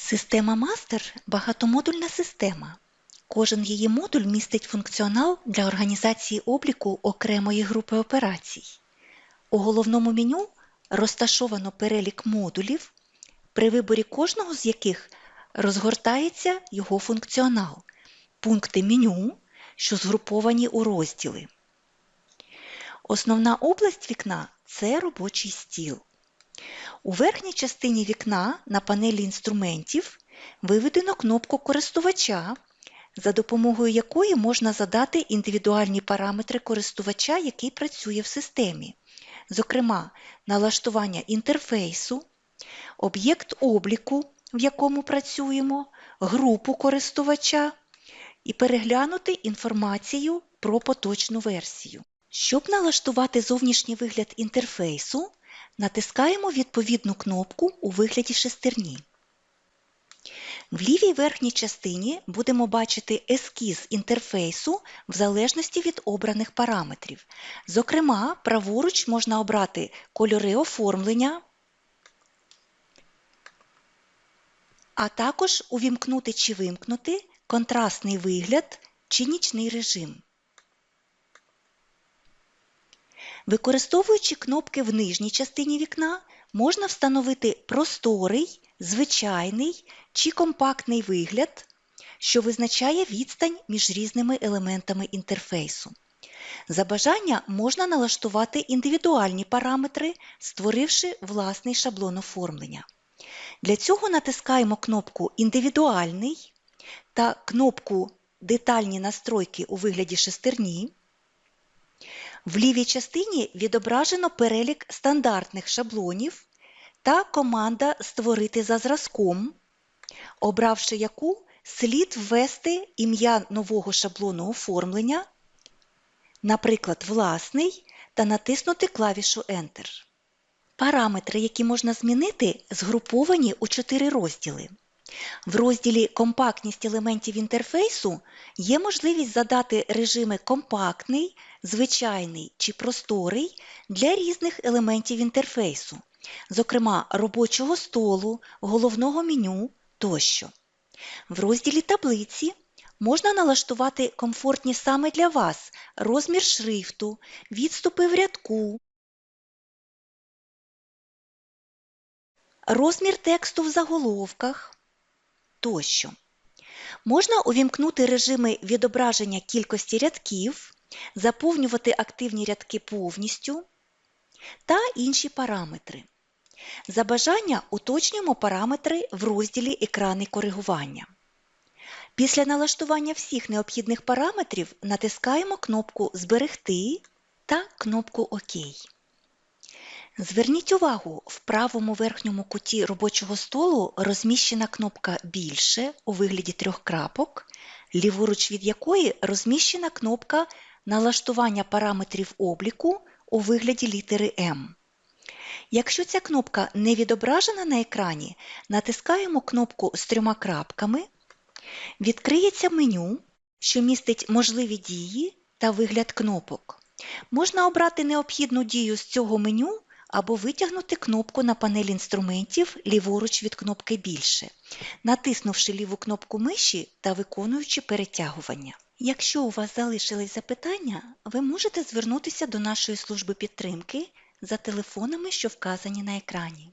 Система Мастер багатомодульна система. Кожен її модуль містить функціонал для організації обліку окремої групи операцій. У головному меню розташовано перелік модулів, при виборі кожного з яких розгортається його функціонал, пункти меню, що згруповані у розділи. Основна область вікна це робочий стіл. У верхній частині вікна на панелі інструментів виведено кнопку користувача, за допомогою якої можна задати індивідуальні параметри користувача, який працює в системі, зокрема, налаштування інтерфейсу, об'єкт обліку, в якому працюємо, групу користувача і переглянути інформацію про поточну версію. Щоб налаштувати зовнішній вигляд інтерфейсу, натискаємо відповідну кнопку у вигляді шестерні. В лівій верхній частині будемо бачити ескіз інтерфейсу в залежності від обраних параметрів. Зокрема, праворуч можна обрати кольори оформлення, а також увімкнути чи вимкнути контрастний вигляд чи нічний режим. Використовуючи кнопки в нижній частині вікна, можна встановити просторий, звичайний чи компактний вигляд, що визначає відстань між різними елементами інтерфейсу. За бажання можна налаштувати індивідуальні параметри, створивши власний шаблон оформлення. Для цього натискаємо кнопку Індивідуальний та кнопку Детальні настройки у вигляді шестерні. В лівій частині відображено перелік стандартних шаблонів та команда Створити за зразком, обравши яку слід ввести ім'я нового шаблону оформлення, наприклад, власний, та натиснути клавішу Enter. Параметри, які можна змінити, згруповані у чотири розділи. В розділі Компактність елементів інтерфейсу є можливість задати режими компактний, звичайний чи просторий для різних елементів інтерфейсу, зокрема робочого столу, головного меню тощо. В розділі Таблиці можна налаштувати комфортні саме для вас розмір шрифту, відступи в рядку, розмір тексту в заголовках тощо. Можна увімкнути режими відображення кількості рядків, заповнювати активні рядки повністю та інші параметри. За бажання уточнюємо параметри в розділі Екрани коригування. Після налаштування всіх необхідних параметрів натискаємо кнопку Зберегти та кнопку ОК. Зверніть увагу, в правому верхньому куті робочого столу розміщена кнопка Більше у вигляді трьох крапок, ліворуч від якої розміщена кнопка Налаштування параметрів обліку у вигляді літери М. Якщо ця кнопка не відображена на екрані, натискаємо кнопку з трьома крапками, відкриється меню, що містить можливі дії та вигляд кнопок. Можна обрати необхідну дію з цього меню або витягнути кнопку на панелі інструментів ліворуч від кнопки Більше, натиснувши ліву кнопку миші та виконуючи перетягування. Якщо у вас залишились запитання, ви можете звернутися до нашої служби підтримки за телефонами, що вказані на екрані.